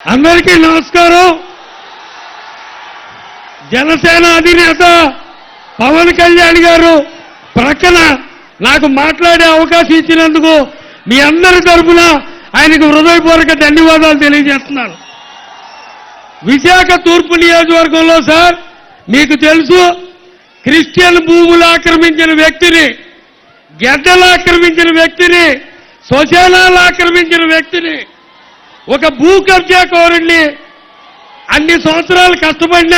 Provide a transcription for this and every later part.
అందరికీ నమస్కారం. జనసేన అధినేత పవన్ కళ్యాణ్ గారు ప్రక్కన నాకు మాట్లాడే అవకాశం ఇచ్చినందుకు మీ అందరి తరఫున ఆయనకు హృదయపూర్వక ధన్యవాదాలు తెలియజేస్తున్నాను. విశాఖ తూర్పు నియోజకవర్గంలో సార్ మీకు తెలుసు క్రిస్టియన్ భూములు ఆక్రమించిన వ్యక్తిని గెడ్డలు ఆక్రమించిన వ్యక్తిని శ్మశానాలు ఆక్రమించిన వ్యక్తిని ఒక భూ కబ్జా కోరుణ్ణి అన్ని సంవత్సరాలు కష్టపడిన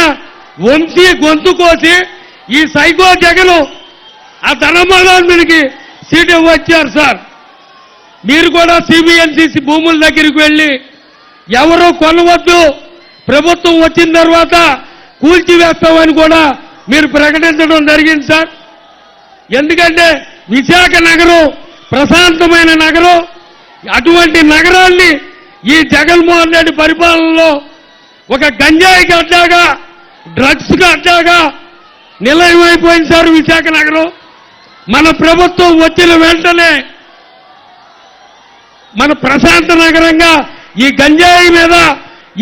వంశీ గొంతు కోసి ఈ సైకో జగను ఆ ధనమానానికి సీట్ ఇవ్వచ్చారు సార్. మీరు కూడా సిబిఎన్సిసి భూముల దగ్గరికి వెళ్ళి ఎవరు కొనవద్దు ప్రభుత్వం వచ్చిన తర్వాత కూల్చివేస్తామని కూడా మీరు ప్రకటించడం జరిగింది సార్. ఎందుకంటే విశాఖ నగరం ప్రశాంతమైన నగరం అటువంటి నగరాన్ని ఈ జగన్మోహన్ రెడ్డి పరిపాలనలో ఒక గంజాయికి అడ్డాగా డ్రగ్స్కి అడ్డాగా నిలయమైపోయింది సార్ విశాఖ నగరం. మన ప్రభుత్వం వచ్చిన వెంటనే మన ప్రశాంత నగరంగా ఈ గంజాయి మీద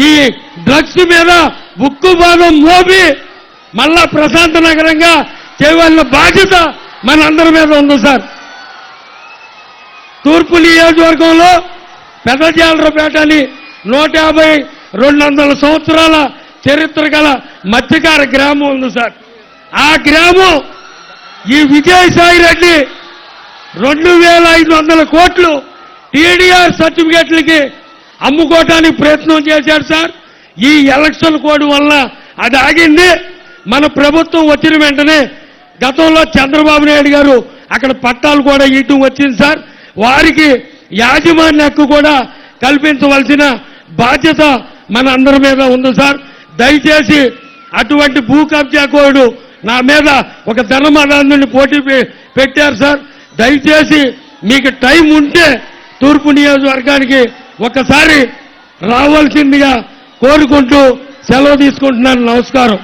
ఈ డ్రగ్స్ మీద ఉక్కు భాగం మోపి మళ్ళా ప్రశాంత నగరంగా చేయవలసిన బాధ్యత మన అందరి మీద ఉంది సార్. తూర్పు నియోజకవర్గంలో పెదజాలరపేట అని నూట యాభై రెండు వందల సంవత్సరాల చరిత్ర గల మత్స్యకార గ్రామం ఉంది సార్. ఆ గ్రామం ఈ విజయసాయి రెడ్డి రెండు వేల ఐదు వందల కోట్లు టీడీఆర్ సర్టిఫికెట్లకి అమ్ముకోవటానికి ప్రయత్నం చేశారు సార్. ఈ ఎలక్షన్ కోడ్ వల్ల అది ఆగింది. మన ప్రభుత్వం వచ్చిన వెంటనే గతంలో చంద్రబాబు నాయుడు గారు అక్కడ పట్టాలు కూడా ఇటు వచ్చింది సార్. వారికి యాజమాన్య హక్కు కూడా కల్పించవలసిన బాధ్యత మన అందరి మీద ఉంది సార్. దయచేసి అటువంటి భూ కబ్జా నా మీద ఒక ధనమదాన్ని పోటీ పె- పెట్టారు సార్. దయచేసి మీకు టైం ఉంటే తూర్పు నియోజకవర్గానికి ఒకసారి రావాల్సిందిగా కోరుకుంటూ సెలవు తీసుకుంటున్నాను. నమస్కారం.